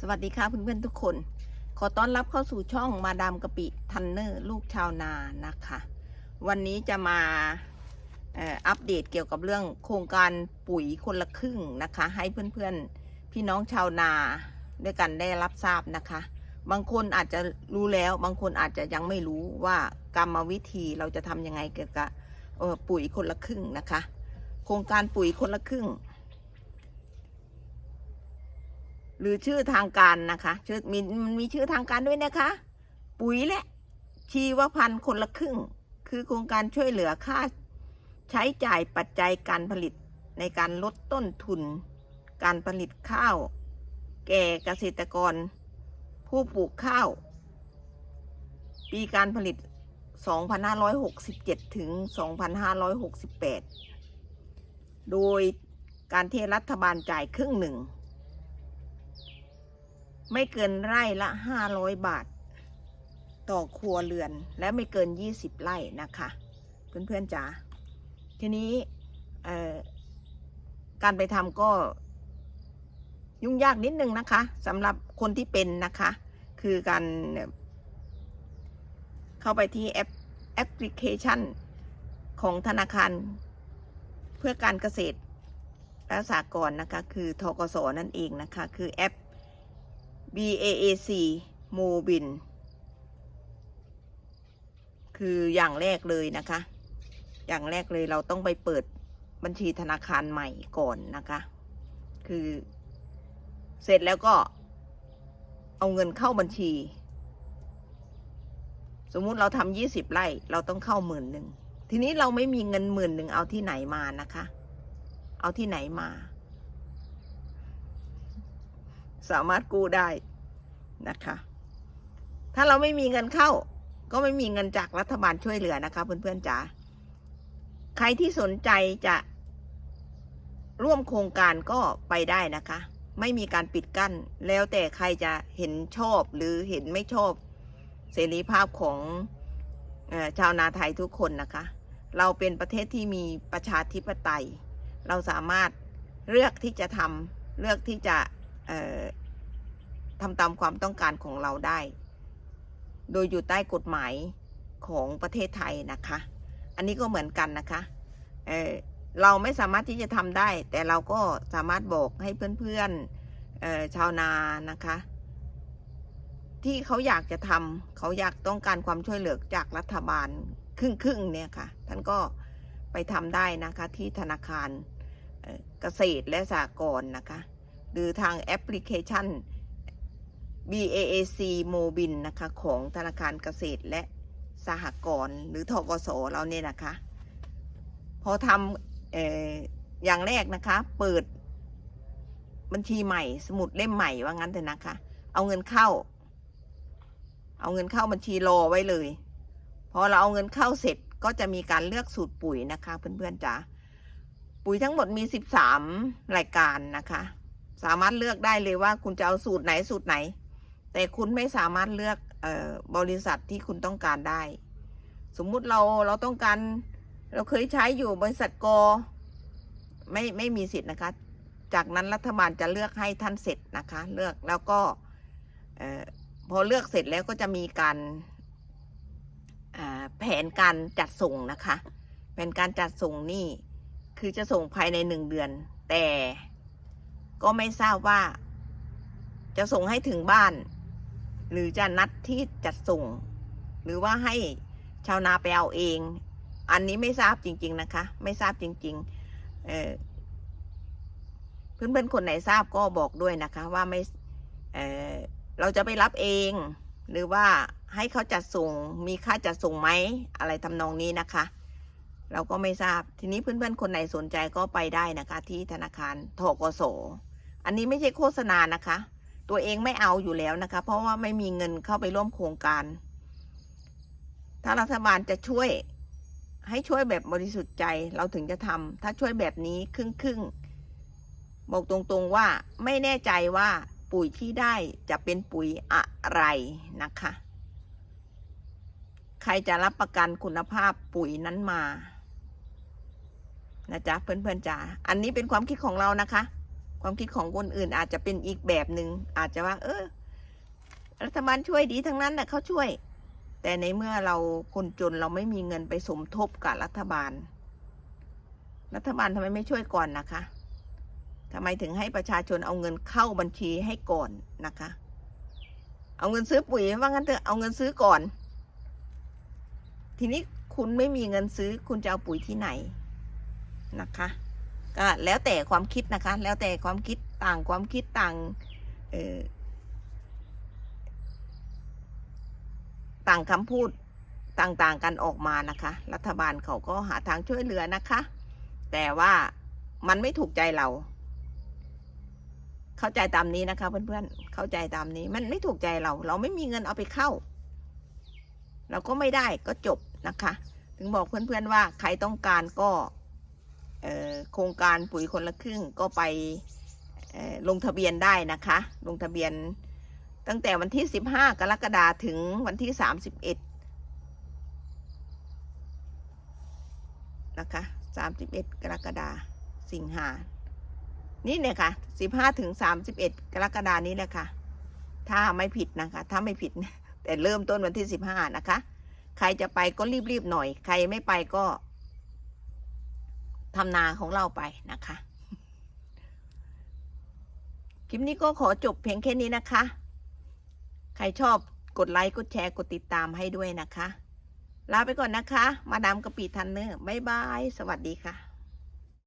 สวัสดีค่ะเพื่อนๆทุกคน ขอต้อนรับเข้าสู่ช่องมาดามกะปิทันเนอร์ลูกชาวนานะคะ วันนี้จะมาอ,อัปเดตเกี่ยวกับเรื่องโครงการปุ๋ยคนละครึ่งนะคะ ให้เพื่อนๆพี่น้องชาวนาด้วยกันได้รับทราบนะคะ บางคนอาจจะรู้แล้วบางคนอาจจะยังไม่รู้ว่ากรรมวิธีเราจะทำยังไงเกี่ยวกับปุ๋ยคนละครึ่งนะคะ โครงการปุ๋ยคนละครึ่ง หรือชื่อทางการนะคะชื่อมีมันมีชื่อทางการด้วยนะคะ ปุ๋ยและชีวพันธุ์คนละครึ่ง คือโครงการช่วยเหลือค่าใช้จ่ายปัจจัยการผลิตในการลดต้นทุน การผลิตข้าว แก่เกษตรกร ผู้ปลูกข้าว ปีการผลิต 2567 ถึง 2568 โดยการที่รัฐบาลจ่ายครึ่งหนึ่ง ไม่เกินไร่ละห้าร้อยบาท ต่อครัวเรือน และไม่เกินยี่สิบไร่นะคะ เพื่อนๆจ๋าทีนี้การไปทำก็ยุ่งยากนิดนึงนะคะสำหรับคนที่เป็นนะคะ คือการเข้าไปที่แอปแอปพลิเคชันของธนาคาร เพื่อการเกษตรและสหกรณ์นะคะ คือทกสนั่นเองนะคะ คือแอป BAAC Mobin คืออย่างแรกเลยนะคะ อย่างแรกเลยเราต้องไปเปิดบัญชีธนาคารใหม่ก่อนนะคะ คือเสร็จแล้วก็เอาเงินเข้าบัญชี สมมุติเราทำยี่สิบไร่ เราต้องเข้าหมื่นหนึ่ง ทีนี้เราไม่มีเงินหมื่นหนึ่งเอาที่ไหนมานะคะ เอาที่ไหนมา สามารถกู้ได้นะคะ ถ้าเราไม่มีเงินเข้า ก็ไม่มีเงินจากรัฐบาลช่วยเหลือนะคะ เพื่อนๆจ๋าใครที่สนใจจะร่วมโครงการก็ไปได้นะคะ ไม่มีการปิดกั้น แล้วแต่ใครจะเห็นชอบหรือเห็นไม่ชอบเสรีภาพของชาวนาไทยทุกคนนะคะ เราเป็นประเทศที่มีประชาธิปไตย เราสามารถเลือกที่จะทำเลือกที่จะ ทำตามความต้องการของเราได้ โดยอยู่ใต้กฎหมายของประเทศไทยนะคะ อันนี้ก็เหมือนกันนะคะเอ่อเราไม่สามารถที่จะทำได้ แต่เราก็สามารถบอกให้เพื่อนๆเอ่อชาวนานะคะ ที่เขาอยากจะทำเขาอยากต้องการความช่วยเหลือจากรัฐบาลครึ่งๆเนี่ยค่ะ ท่านก็ไปทำได้นะคะที่ธนาคารเกษตรและสหกรณ์นะคะ หรือทางแอปพลิเคชัน BAAC Mobin นะคะของธนาคารเกษตรและสหกรณ์หรือทกสเราเนี่ยนะคะ พอทำเอออย่างแรกนะคะ เปิดบัญชีใหม่ สมุดเล่มใหม่ว่างั้นเถอะนะคะ เอาเงินเข้า เอาเงินเข้าบัญชีรอไว้เลยพอเราเอาเงินเข้าเสร็จก็จะมีการเลือกสูตรปุ๋ยนะคะ เพื่อนๆจ๋าปุ๋ยทั้งหมดมีสิบสามรายการนะคะ สามารถเลือกได้เลยว่าคุณจะเอาสูตรไหนสูตรไหน แต่คุณไม่สามารถเลือกออบริษัทที่คุณต้องการได้ สมมุติเราเราต้องการ เราเคยใช้อยู่บริษัทกไม่ไม่มีสิทธิ์นะคะ จากนั้นรัฐบาลจะเลือกให้ท่านเสร็จนะคะ เลือกแล้วก็พอเลือกเสร็จแล้วก็จะมีการแผนการจัดส่งนะคะแผนการจัดส่งนี่คือจะส่งภายในหนึ่งเดือน แต่ก็ไม่ทราบว่า จะส่งให้ถึงบ้าน หรือจะนัดที่จัดส่ง หรือว่าให้ชาวนาไปเอาเอง อันนี้ไม่ทราบจริง ๆ นะคะ ไม่ทราบจริง ๆ เออเพื่อนๆคนไหนทราบก็บอกด้วยนะคะ ว่าไม่เออเราจะไปรับเอง หรือว่าให้เขาจัดส่ง มีค่าจัดส่งไหมอะไรทำนองนี้นะคะ เราก็ไม่ทราบทีนี้เพื่อนๆคนไหนสนใจก็ไปได้นะคะ ที่ธนาคารทกสอันนี้ไม่ใช่โฆษณานะคะ ตัวเองไม่เอาอยู่แล้วนะคะ เพราะว่าไม่มีเงินเข้าไปร่วมโครงการ ถ้ารัฐบาลจะช่วยให้ช่วยแบบบริสุทธิ์ใจเราถึงจะทำถ้าช่วยแบบนี้ครึ่งครึ่งบอกตรงๆว่าไม่แน่ใจว่าปุ๋ยที่ได้จะเป็นปุ๋ยอะไรนะคะ ใครจะรับประกันคุณภาพปุ๋ยนั้นมานะจ๊ะเพื่อนๆจ๋าอันนี้เป็นความคิดของเรานะคะ ความคิดของคนอื่นอาจจะเป็นอีกแบบหนึ่งอาจจะว่า เออ รัฐบาลช่วยดีทั้งนั้นนะเขาช่วย แต่ในเมื่อเราคนจนเราไม่มีเงินไปสมทบกับรัฐบาล รัฐบาลทำไมไม่ช่วยก่อนนะคะทำไมถึงให้ประชาชนเอาเงินเข้าบัญชีให้ก่อนนะคะ เอาเงินซื้อปุ๋ยว่างั้นเถอะเอาเงินซื้อก่อน ทีนี้คุณไม่มีเงินซื้อคุณจะเอาปุ๋ยที่ไหนนะคะ ก็แล้วแต่ความคิดนะคะ แล้วแต่ความคิดต่างความคิดต่างเออต่างคำพูดต่างๆกันออกมานะคะ รัฐบาลเขาก็หาทางช่วยเหลือนะคะ แต่ว่ามันไม่ถูกใจเรา เข้าใจตามนี้นะคะเพื่อนๆ เข้าใจตามนี้ มันไม่ถูกใจเรา เราไม่มีเงินเอาไปเข้า เราก็ไม่ได้ก็จบนะคะ ถึงบอกเพื่อนๆว่าใครต้องการก็ โครงการปุ๋ยคนละครึ่งก็ไปลงทะเบียนได้นะคะ ลงทะเบียนตั้งแต่วันที่ 15 กรกฎาคมถึงวันที่ 31 นะคะ 31 กรกฎาคมสิงหา นี่เนี่ยค่ะ 15 ถึง 31 กรกฎานี้แหละค่ะ ถ้าไม่ผิดนะคะ ถ้าไม่ผิด แต่เริ่มต้นวันที่ 15 นะคะ ใครจะไปก็รีบๆหน่อย ใครไม่ไปก็ ทำนาของเราไปนะคะ คลิปนี้ก็ขอจบเพียงแค่นี้นะคะ ใครชอบกดไลค์ กดแชร์ กดติดตามให้ด้วยนะคะ ลาไปก่อนนะคะ มาดามกะปิทันเนอร์บ๊ายบาย สวัสดีค่ะ